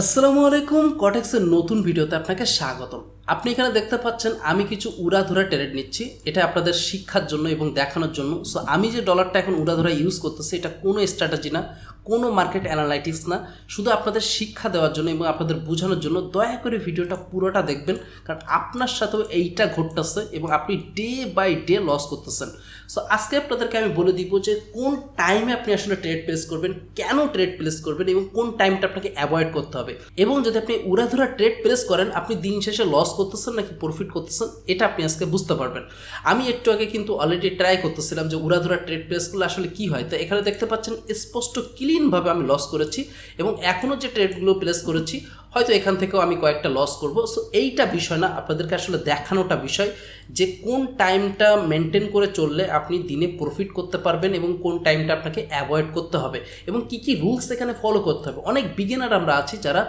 আসসালামু আলাইকুম কটেক্সের নতুন ভিডিওতে আপনাকে স্বাগতম। আপনি এখানে দেখতে পাচ্ছেন, আমি কিছু উড়াধুরা ট্রেড নিচ্ছি। এটা আপনাদের শিক্ষার জন্য এবং দেখানোর জন্য। সো আমি যে ডলারটা এখন উড়াধুরা ইউজ করতেছি, এটা কোনো স্ট্র্যাটেজি না। কোনো মার্কেট অ্যানালাইটিক্স না, শুধু আপনাদের শিক্ষা দেওয়ার জন্য এবং আপনাদের বোঝানোর জন্য দয়া করে ভিডিওটা পুরোটা দেখবেন, কারণ আপনার সাথেও এইটা ঘটতেছে এবং আপনি ডে বাই ডে লস করতেছেন। সো আজকে আপনাদেরকে আমি বলে দিব যে কোন টাইমে আপনি আসলে ট্রেড প্লেস করবেন, কেন ট্রেড প্লেস করবেন এবং কোন টাইমটা আপনাকে অ্যাভয়েড করতে হবে। এবং যদি আপনি উড়াধুরা ট্রেড প্লেস করেন, আপনি দিন শেষে লস করতেছেন নাকি প্রফিট করতেছেন, এটা আপনি আজকে বুঝতে পারবেন। আমি একটু আগে কিন্তু অলরেডি ট্রাই করতেছিলাম যে উড়াধুরা ট্রেড প্লেস করলে আসলে কি হয়? তো এখানে দেখতে পাচ্ছেন স্পষ্ট ক্লিনভাবে আমি লস করেছি এবং এখনও যে ট্রেডগুলো প্লেস করেছি হয়তো এখান থেকেও আমি কয়েকটা লস করব। সো এইটা বিষয় না, আপনাদেরকে আসলে দেখানোটা বিষয় যে কোন টাইমটা মেনটেন করে চললে আপনি দিনে প্রফিট করতে পারবেন এবং কোন টাইমটা আপনাকে অ্যাভয়েড করতে হবে এবং কি কি রুলস এখানে ফলো করতে হবে। অনেক বিগিনার আমরা আছি যারা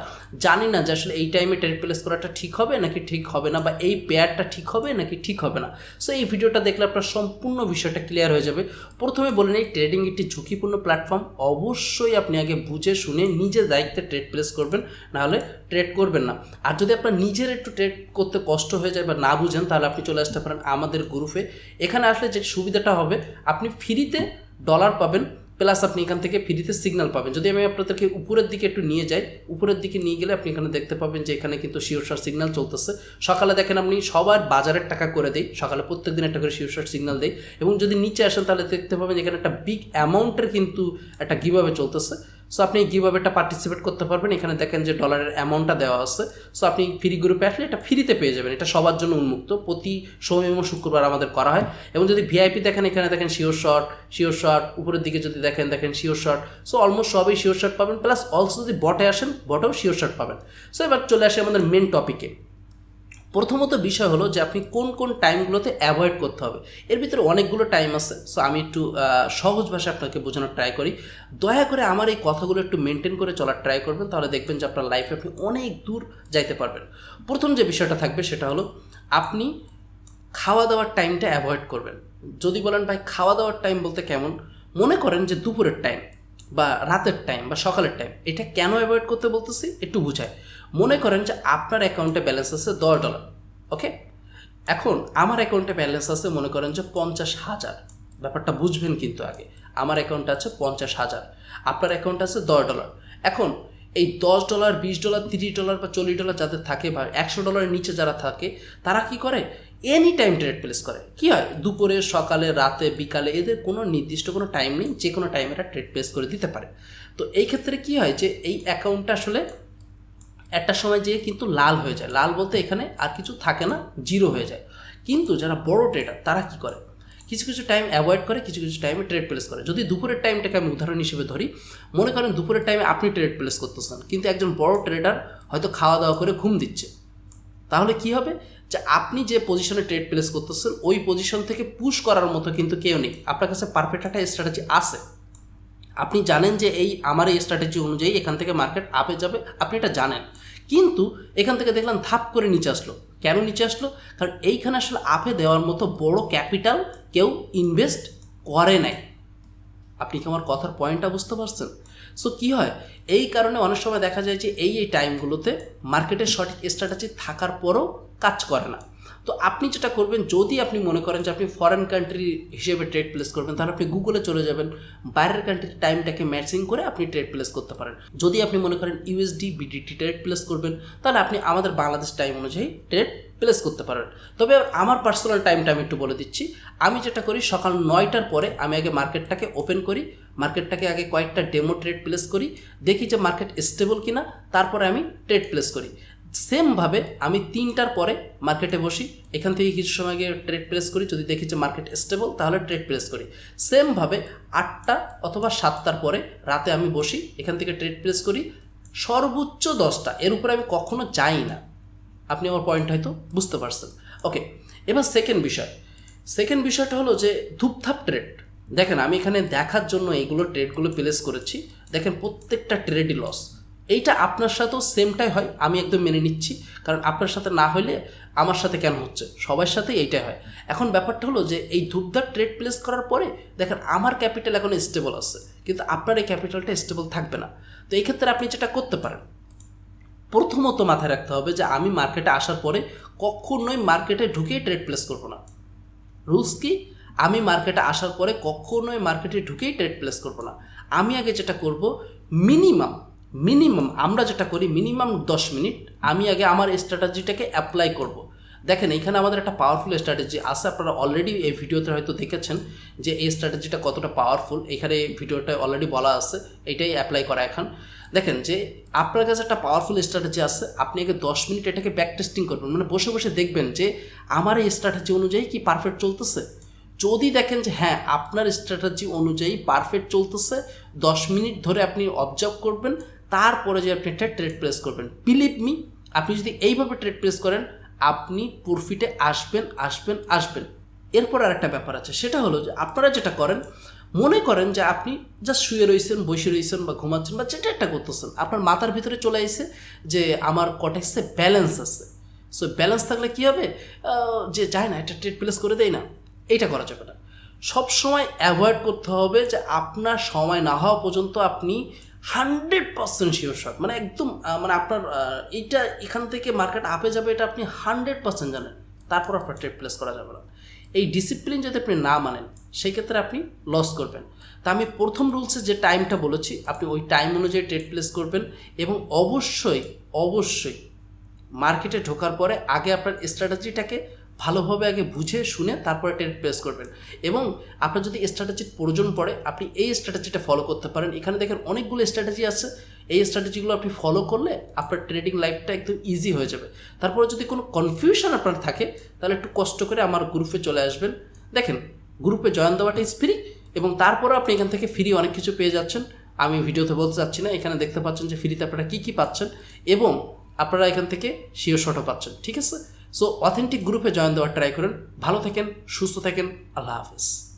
জানি না যে আসলে এই টাইমে ট্রেড প্লেস করাটা ঠিক হবে নাকি ঠিক হবে না বা এই পেয়ারটা ঠিক হবে নাকি ঠিক হবে না। সো এই ভিডিওটা দেখলে আপনার সম্পূর্ণ বিষয়টা ক্লিয়ার হয়ে যাবে। প্রথমে বলে নেই ট্রেডিং একটি ঝুঁকিপূর্ণ প্ল্যাটফর্ম অবশ্যই আপনি আগে বুঝে শুনে নিজের দায়িত্বে ট্রেড প্লেস করবেন, নাহলে ট্রেড করবেন না। আর যদি আপনার নিজের একটু ট্রেড করতে কষ্ট হয়ে যায় বা না বুঝেন, তাহলে আপনি চলে আসতে পারেন আমাদের গ্রুপে এখানে আসলে যে সুবিধাটা হবে, আপনি ফ্রিতে ডলার পাবেন প্লাস আপনি এখান থেকে ফ্রিতে সিগনাল পাবেন। যদি আমি আপনাদেরকে উপরের দিকে একটু নিয়ে যাই, উপরের দিকে নিয়ে গেলে আপনি এখানে দেখতে পাবেন যে এখানে কিন্তু শিওরশার সিগনাল চলতেছে। সকালে দেখেন আপনি সবার বাজারের টাকা করে দেই, সকালে প্রত্যেক দিন একটা করে শিওরশার সিগনাল দেই। এবং যদি নিচে আসেন, তাহলে দেখতে পাবেন এখানে একটা বিগ অ্যামাউন্টের কিন্তু একটা গিভাবে চলতেছে। সো আপনি গিভ গিভাবেটা পার্টিসিপেট করতে পারবেন? এখানে দেখেন যে ডলারের অ্যামাউন্টটা দেওয়া আছে। সো আপনি ফ্রি গ্রুপে আসলে এটা ফ্রিতে পেয়ে যাবেন। এটা সবার জন্য উন্মুক্ত। প্রতি সোম এবং শুক্রবার আমাদের করা হয়। এবং যদি ভিআইপি দেখেন, এখানে দেখেন শিওর শট শিওর শট উপরের দিকে যদি দেখেন দেখেন শিওর শট সো অলমোস্ট সবই শিওর শট পাবেন। প্লাস অলসো যদি বটে আসেন বটেও শিওর শট পাবেন। সো এবার চলে আসে আমাদের মেন টপিকে প্রথমত বিষয় হলো যে আপনি কোন কোন টাইমগুলোতে অ্যাভয়েড করতে হবে। এর ভিতরে অনেকগুলো টাইম আছে। সো আমি একটু সহজ ভাষায় আপনাকে বোঝানোর ট্রাই করি। দয়া করে আমার এই কথাগুলো একটু মেনটেন করে চলার ট্রাই করবেন, তাহলে দেখবেন যে আপনার লাইফে আপনি অনেক দূর যাইতে পারবেন। প্রথম যে বিষয়টা থাকবে সেটা হলো, আপনি খাওয়া দাওয়ার টাইমটা অ্যাভয়েড করবেন। যদি বলেন, ভাই খাওয়া দাওয়ার টাইম বলতে কেমন? মনে করেন যে দুপুরের টাইম বা রাতের টাইম বা সকালের টাইম এটা কেন অ্যাভয়েড করতে বলতেছি? একটু বুঝায়। মনে করেন যে আপনার অ্যাকাউন্টে ব্যালেন্স আছে দশ ডলার ওকে এখন আমার অ্যাকাউন্টে ব্যালেন্স আছে মনে করেন যে পঞ্চাশ হাজার। ব্যাপারটা বুঝবেন কিন্তু আগে। আমার অ্যাকাউন্টে আছে পঞ্চাশ হাজার, আপনার অ্যাকাউন্টে আছে দশ ডলার এখন এই দশ ডলার বিশ ডলার তিরিশ ডলার বা চল্লিশ ডলার যাদের থাকে বা একশো ডলারের নিচে যারা থাকে, তারা কি করে? এনি টাইম ট্রেড প্লেস করে। কি হয়? দুপুরে, সকালে, রাতে, বিকালে এদের কোনো নির্দিষ্ট কোনো টাইম নেই, যে কোনো টাইমে এরা ট্রেড প্লেস করে দিতে পারে। তো এই ক্ষেত্রে কি হয় যে এই অ্যাকাউন্টটা আসলে একটা সময় যেয়ে কিন্তু লাল হয়ে যায়। লাল বলতে এখানে আর কিছু থাকে না জিরো হয়ে যায়। কিন্তু যারা বড় ট্রেডার তারা কি করে? কিছু কিছু টাইম অ্যাভয়েড করে, কিছু কিছু টাইমে ট্রেড প্লেস করে। যদি দুপুরের টাইমটাকে আমি উদাহরণ হিসেবে ধরি, মনে করেন দুপুরের টাইমে আপনি ট্রেড প্লেস করতেছেন, কিন্তু একজন বড় ট্রেডার হয়তো খাওয়া দাওয়া করে ঘুম দিচ্ছে। তাহলে কি হবে? যে আপনি যে পজিশনে ট্রেড প্লেস করতেছেন, ওই পজিশন থেকে পুশ করার মতো কিন্তু কেউ নেই। আপনার কাছে পারফেক্ট একটা স্ট্র্যাটেজি আছে। আপনি জানেন যে এই আমার এই স্ট্র্যাটেজি অনুযায়ী এখান থেকে মার্কেট আপে যাবে, আপনি এটা জানেন। কিন্তু এখান থেকে দেখলাম ধাপ করে নিচে আসলো। কেন নিচে আসলো? কারণ এইখানে আসলে আপে দেওয়ার মতো বড় ক্যাপিটাল কেউ ইনভেস্ট করে নাই। আপনি কি আমার কথার পয়েন্টটা বুঝতে পারছেন? সো কি হয়? এই কারণে অনেক সময় দেখা যায় যে এই এই টাইমগুলোতে মার্কেটের সঠিক স্ট্র্যাটেজি থাকার পরও কাজ করে না। তো আপনি যেটা করবেন, যদি আপনি মনে করেন যে আপনি ফরেন কান্ট্রি হিসেবে ট্রেড প্লেস করবেন, তাহলে আপনি গুগলে চলে যাবেন। বাইরের কান্ট্রির টাইমটাকে ম্যাচিং করে আপনি ট্রেড প্লেস করতে পারেন। যদি আপনি মনে করেন ইউএসডি বিডিটি ট্রেড প্লেস করবেন, তাহলে আপনি আমাদের বাংলাদেশ টাইম অনুযায়ী ট্রেড প্লেস করতে পারেন। তবে আমার পার্সোনাল টাইমটা আমি একটু বলে দিচ্ছি। আমি যেটা করি, সকাল নয়টার পরে আমি আগে মার্কেটটাকে ওপেন করি। মার্কেটটাকে আগে কয়েকটা ডেমো ট্রেড প্লেস করি, দেখি যে মার্কেট স্টেবল কিনা, তারপরে আমি ট্রেড প্লেস করি। সেমভাবে আমি তিনটার পরে মার্কেটে বসি, এখান থেকে কিছু সময় গিয়ে ট্রেড প্লেস করি, যদি দেখি যে মার্কেট স্টেবল তাহলে ট্রেড প্লেস করি। সেমভাবে আটটা অথবা সাতটার পরে রাতে আমি বসি, এখান থেকে ট্রেড প্লেস করি, সর্বোচ্চ দশটা, এর উপরে আমি কখনো যাই না। আপনি আমার পয়েন্ট হয়তো বুঝতে পারছেন। ওকে এবার সেকেন্ড বিষয়। সেকেন্ড বিষয়টা হলো যে ধূপধাপ ট্রেড দেখেন, আমি এখানে দেখার জন্য এইগুলো ট্রেডগুলো প্লেস করেছি। দেখেন, প্রত্যেকটা ট্রেডই লস এইটা আপনার সাথেও সেমটাই হয়, আমি একদম মেনে নিচ্ছি। কারণ আপনার সাথে না হলে আমার সাথে কেন হচ্ছে? সবার সাথেই এইটাই হয়। এখন ব্যাপারটা হলো যে, এই ধূপধাপ ট্রেড প্লেস করার পরে, দেখেন, আমার ক্যাপিটাল এখন স্টেবল আছে। কিন্তু আপনার এই ক্যাপিটালটা স্টেবল থাকবে না। তো এই ক্ষেত্রে আপনি যেটা করতে পারেন, প্রথমত মাথায় রাখতে হবে যে, আমি মার্কেটে আসার পরে কখনোই মার্কেটে ঢুকে ট্রেড প্লেস করব না। রুলস কি? আমি মার্কেটে আসার পরে কখনোই মার্কেটে ঢুকেই ট্রেড প্লেস করব না। আমি আগে যেটা করব মিনিমাম মিনিমাম আমরা যেটা করি মিনিমাম দশ মিনিট, আমি আগে আমার স্ট্র্যাটাজিটাকে অ্যাপ্লাই করব। দেখেন এখানে আমাদের একটা পাওয়ারফুল স্ট্র্যাটেজি আছে, আপনারা অলরেডি এই ভিডিওতে হয়তো দেখেছেন যে এই স্ট্র্যাটেজিটা কতটা পাওয়ারফুল এখানে ভিডিওটা অলরেডি বলা আছে, এটাই অ্যাপ্লাই করা এখন। দেখেন যে আপনার কাছে একটা পাওয়ারফুল স্ট্র্যাটেজি আছে, আপনি আগে দশ মিনিট এটাকে ব্যাক টেস্টিং করবেন মানে বসে বসে দেখবেন যে আমার এই স্ট্র্যাটেজি অনুযায়ী কি পারফেক্ট চলতেছে। যদি দেখেন যে হ্যাঁ আপনার স্ট্র্যাটেজি অনুযায়ী পারফেক্ট চলতেছে, দশ মিনিট ধরে আপনি অবজার্ভ করবেন, তারপরে যে আপনি একটা ট্রেড প্লেস করবেন। বিলিভ মি আপনি যদি এইভাবে ট্রেড প্লেস করেন, আপনি প্রফিটে আসবেন আসবেন আসবেন। এরপর আর একটা ব্যাপার আছে, সেটা হলো যে আপনারা যেটা করেন, মনে করেন যে আপনি জাস্ট শুয়ে রয়েছেন বসে রয়েছেন বা ঘুমাচ্ছেন বা যেটা একটা করতেছেন, আপনার মাথার ভিতরে চলে আসে যে আমার কটেক্সে ব্যালেন্স আছে। সো ব্যালেন্স থাকলে কী হবে? যে যায় না এটা ট্রেড প্লেস করে দেয় না। এইটা করা যাবে না। সব সময় অ্যাভয়েড করতে হবে যে আপনার সময় না হওয়া পর্যন্ত আপনি হান্ড্রেড পার্সেন্ট শিওর শট মানে একদম মানে আপনার এইটা এখান থেকে মার্কেট আপে যাবে, এটা আপনি হান্ড্রেড পার্সেন্ট জানেন। তারপর আপনার ট্রেড প্লেস করা যাবে না। এই ডিসিপ্লিন যদি আপনি না মানেন, সেই ক্ষেত্রে আপনি লস করবেন। তা আমি প্রথম রুলসে যে টাইমটা বলেছি, আপনি ওই টাইম অনুযায়ী ট্রেড প্লেস করবেন এবং অবশ্যই অবশ্যই মার্কেটে ঢোকার পরে আগে আপনার স্ট্র্যাটেজিটাকে ভালোভাবে আগে বুঝে, শুনে তারপরে ট্রেড প্লেস করবেন। এবং আপনার যদি স্ট্র্যাটেজির প্রয়োজন পড়ে, আপনি এই স্ট্র্যাটেজিটা ফলো করতে পারেন। এখানে দেখেন অনেকগুলো স্ট্র্যাটেজি আছে। এই স্ট্র্যাটেজিগুলো আপনি ফলো করলে আপনার ট্রেডিং লাইফটা একদম ইজি হয়ে যাবে। তারপরে যদি কোনো কনফিউশন আপনার থাকে, তাহলে একটু কষ্ট করে আমার গ্রুপে চলে আসবেন। দেখেন গ্রুপে জয়েন দেওয়াটা ইজ ফ্রি এবং তারপরে আপনি এখান থেকে ফ্রি অনেক কিছু পেয়ে যাচ্ছেন। আমি ভিডিওতে বলতে চাচ্ছি না, এখানে দেখতে পাচ্ছেন যে ফ্রিতে আপনারা কী কী পাচ্ছেন এবং আপনারা এখান থেকে শিওর শটও পাচ্ছেন, ঠিক আছে? সো অথেন্টিক গ্রুপে জয়েন দেওয়ার ট্রাই করেন। ভালো থাকেন সুস্থ থাকেন। আল্লাহ হাফেজ।